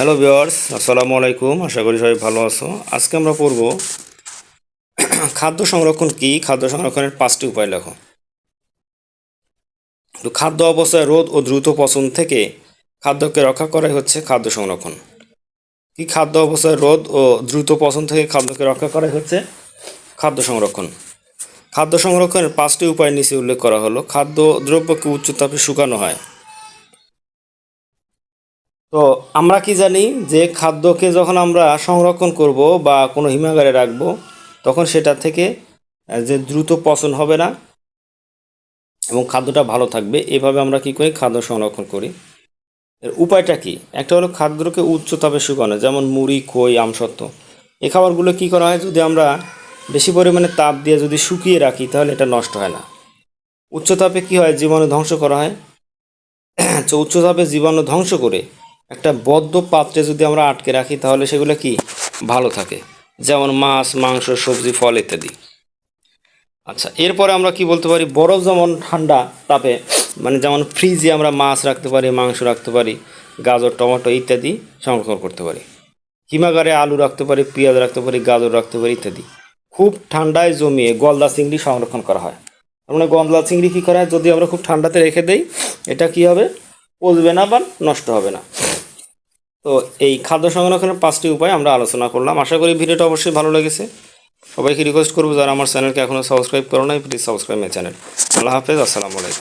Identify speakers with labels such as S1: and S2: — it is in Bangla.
S1: হ্যালো ভিওয়ার্স আসসালামু আলাইকুম আশা করি সবাই ভালো আছো। আজকে আমরা পড়ব খাদ্য সংরক্ষণ কি? খাদ্য সংরক্ষণের পাঁচটি উপায় লেখো। তো খাদ্য অবস্থায় রোদ ও দ্রুত পচন থেকে খাদ্যকে রক্ষা করাই হচ্ছে খাদ্য সংরক্ষণ। কি খাদ্য অবস্থায় রোদ ও দ্রুত পচন থেকে খাদ্যকে রক্ষা করাই হচ্ছে খাদ্য সংরক্ষণ। খাদ্য সংরক্ষণের পাঁচটি উপায় নিচে উল্লেখ করা হলো। খাদ্য দ্রব্যকে উচ্চ তাপে শুকানো হয়। তো আমরা কি জানি যে খাদ্যকে যখন আমরা সংরক্ষণ করব বা কোনো হিমাগারে রাখব, তখন সেটা থেকে যে দ্রুত পচন হবে না এবং খাদ্যটা ভালো থাকবে, এভাবে আমরা কি করি? খাদ্য সংরক্ষণ করি। এর উপায়টা কি? একটা হলো খাদ্যকে উচ্চ তাপে শুকানো, যেমন মুড়ি, খই আমসত্ত্ব এ খাবারগুলো কি করা হয়? যদি আমরা বেশি পরিমাণে তাপ দিয়ে যদি শুকিয়ে রাখি, তাহলে এটা নষ্ট হয় না। উচ্চ তাপে কি হয়? জীবাণু ধ্বংস করা হয়। তো উচ্চ তাপে জীবাণু ধ্বংস করে একটা বদ্ধ পাত্রে যদি আমরা আটকে রাখি, তাহলে সেগুলো কি? ভালো থাকে। যেমন মাছ, মাংস, সবজি, ফল ইত্যাদি। আচ্ছা এরপরে আমরা কি বলতে পারি? বরফ যেমন ঠান্ডা তাপে মানে যেমন ফ্রিজে আমরা মাছ রাখতে পারি, মাংস রাখতে পারি, গাজর, টমেটো ইত্যাদি সংরক্ষণ করতে পারি। হিমাগারে আলু রাখতে পারি, পেঁয়াজ রাখতে পারি, গাজর রাখতে পারি ইত্যাদি। খুব ঠান্ডায় জমিয়ে গলদা চিংড়ি সংরক্ষণ করা হয়। তার মানে গলদা চিংড়ি কী করা হয়? যদি আমরা খুব ঠান্ডাতে রেখে দেই, এটা কি হবে? পচবে না বা নষ্ট হবে না। তো এই খাদ্য সংরক্ষণের পাঁচটি উপায় আমরা আলোচনা করলাম। আশা করি ভিডিওটা অবশ্যই ভালো লেগেছে। সবাইকে রিকোয়েস্ট করব, যারা আমার চ্যানেলকে এখনও সাবস্ক্রাইব করো নাই please subscribe my channel Allah হাফেজ, আসসালামু আলাইকুম।